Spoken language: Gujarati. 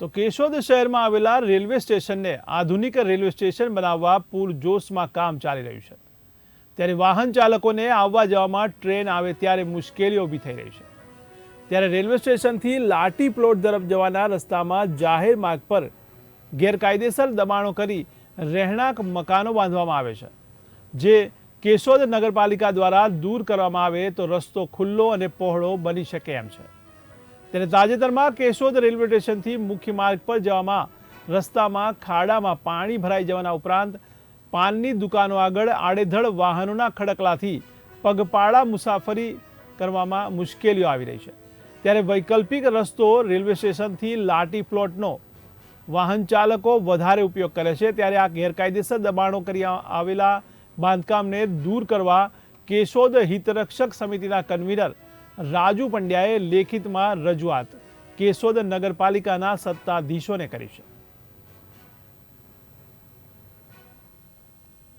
તો કેશોદ શહેરમાં આવેલા રેલવે સ્ટેશનને આધુનિક રેલવે સ્ટેશન બનાવવા પૂરજોશમાં કામ ચાલી રહ્યું છે. ત્યારે વાહન ચાલકોને આવવા જવામાં ટ્રેન આવે ત્યારે મુશ્કેલીઓ ઊભી થઈ રહી છે. ત્યારે રેલવે સ્ટેશનથી લાટી પ્લોટ તરફ જવાના રસ્તામાં જાહેર માર્ગ પર ગેરકાયદેસર દબાણો કરી રહેણાંક મકાનો બાંધવામાં આવે છે. જે કેશોદ નગરપાલિકા દ્વારા દૂર કરવામાં આવે તો રસ્તો ખુલ્લો અને પહોળો બની શકે એમ છે. ત્યારે તાજેતરમાં કેશોદ રેલવે સ્ટેશનથી મુખ્ય માર્ગ પર જવામાં રસ્તામાં ખાડામાં પાણી ભરાઈ જવાના ઉપરાંત પાનની દુકાનો આગળ આડેધડ વાહનોના ખડકલાથી પગપાળા મુસાફરી કરવામાં મુશ્કેલીઓ આવી રહી છે. ત્યારે વૈકલ્પિક રસ્તો રેલવે સ્ટેશનથી લાટી પ્લોટનો વાહન ચાલકો વધારે ઉપયોગ કરે છે. ત્યારે આ ગેરકાયદેસર દબાણો કરી આવેલા બાંધકામને દૂર કરવા કેશોદ હિતરક્ષક સમિતિના કન્વીનર રાજુ પંડ્યાએ લેખિતમાં રજૂઆત કેશોદ નગરપાલિકાના સત્તાધીશોને કરી છે.